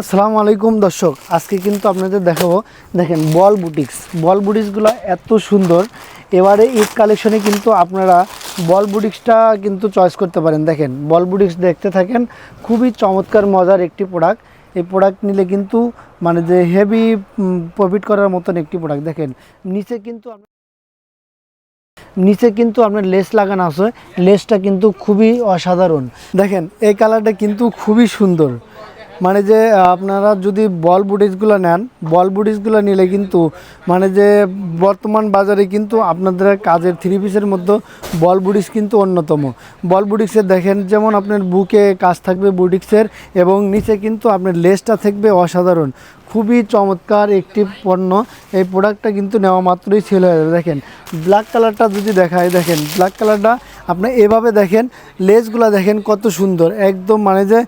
আসসালামু আলাইকুম দর্শক, আজকে কিন্তু আপনাদের দেখাবো, দেখেন, বল বুটিক্স। বল বুটিক্সগুলো এত সুন্দর, এবারে ঈদ কালেকশনে কিন্তু আপনারা বল বুটিক্সটা কিন্তু চয়েস করতে পারেন। দেখেন, বল বুটিক্স দেখতে থাকেন, খুবই চমৎকার, মজার একটি প্রোডাক্ট এই প্রোডাক্ট নিলে কিন্তু মানে যে হেভি প্রফিট করার মতন একটি প্রোডাক্ট দেখেন, নিচে কিন্তু নিচে কিন্তু আপনার লেস লাগানো আছে। লেসটা কিন্তু খুবই অসাধারণ। দেখেন, এই কালারটা কিন্তু খুবই সুন্দর। মানে যে আপনারা যদি বল বুটিসগুলো নেন, বল বুটিসগুলো নিলে কিন্তু মানে যে, বর্তমান বাজারে কিন্তু আপনাদের কাজের থ্রি পিসের মধ্যে বল বুটিক্স কিন্তু অন্যতম। বল বুটিক্সের দেখেন, যেমন আপনার বুকে কাজ থাকবে বুটিক্সের এবং নিচে কিন্তু আপনার লেসটা থাকবে অসাধারণ। খুবই চমৎকার একটি পণ্য। এই প্রোডাক্টটা কিন্তু নেওয়া মাত্রই যাবে। দেখেন ব্ল্যাক কালারটা যদি দেখায় দেখেন ব্ল্যাক কালারটা আপনি এভাবে দেখেন, লেসগুলো দেখেন কত সুন্দর। একদম মানে যে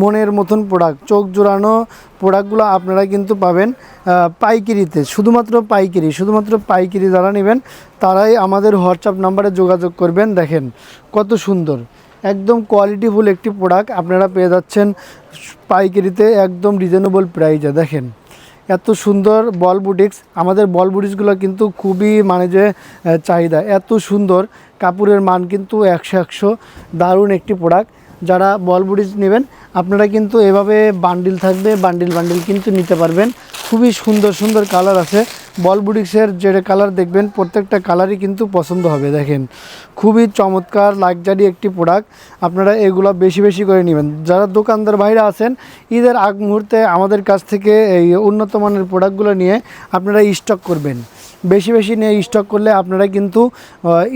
মনের মতন প্রোডাক্ট চোখ জোড়ানো প্রোডাক্টগুলো আপনারা কিন্তু পাবেন পাইকিরিতে। শুধুমাত্র পাইকিরি শুধুমাত্র পাইকিরি যারা নেবেন, তারাই আমাদের হোয়াটসঅ্যাপ নাম্বারে যোগাযোগ করবেন। দেখেন কত সুন্দর। একদম কোয়ালিটিফুল একটি প্রোডাক্ট আপনারা পেয়ে যাচ্ছেন পাইকারিতে একদম রিজনেবল প্রাইজে দেখেন এত সুন্দর বল বুটিক্স আমাদের বল বুটিক্সগুলো কিন্তু খুবই মানে যে চাহিদা। এত সুন্দর কাপড়ের মান কিন্তু একশো একশো। দারুণ একটি প্রোডাক্ট যারা বল বুটিক্স নেবেন, আপনারা কিন্তু এভাবে বান্ডিল থাকবে বান্ডিল বান্ডিল কিন্তু নিতে পারবেন। খুবই সুন্দর সুন্দর কালার আছে। বল বুটিক্সের যে কালার দেখবেন, প্রত্যেকটা কালারই কিন্তু পছন্দ হবে, দেখেন। খুবই চমৎকার লাক্সারি একটি প্রোডাক্ট আপনারা এগুলো বেশি বেশি করে নেবেন। যারা দোকানদার বাইরে আছেন, ঈদের আগ মুহূর্তে আমাদের কাছ থেকে এই উন্নত মানের প্রোডাক্টগুলো নিয়ে আপনারা স্টক করবেন। বেশি বেশি নিয়ে স্টক করলে আপনারা কিন্তু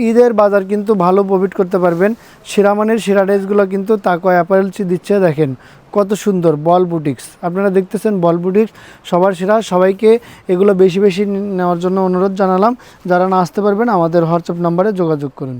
ঈদের বাজার কিন্তু ভালো প্রফিট করতে পারবেন। সেরামানের সেরা ড্রেসগুলো কিন্তু তাকয় অ্যাপারেলসি দিচ্ছে, দেখেন কত সুন্দর, বল বুটিক্স আপনারা দেখতেছেন বল বুটিক্স সবার সেরা সবাইকে এগুলো বেশি বেশি নেওয়ার জন্য অনুরোধ জানালাম। যারা না আসতে পারবেন, আমাদের হোয়াটসঅ্যাপ নাম্বারে যোগাযোগ করুন।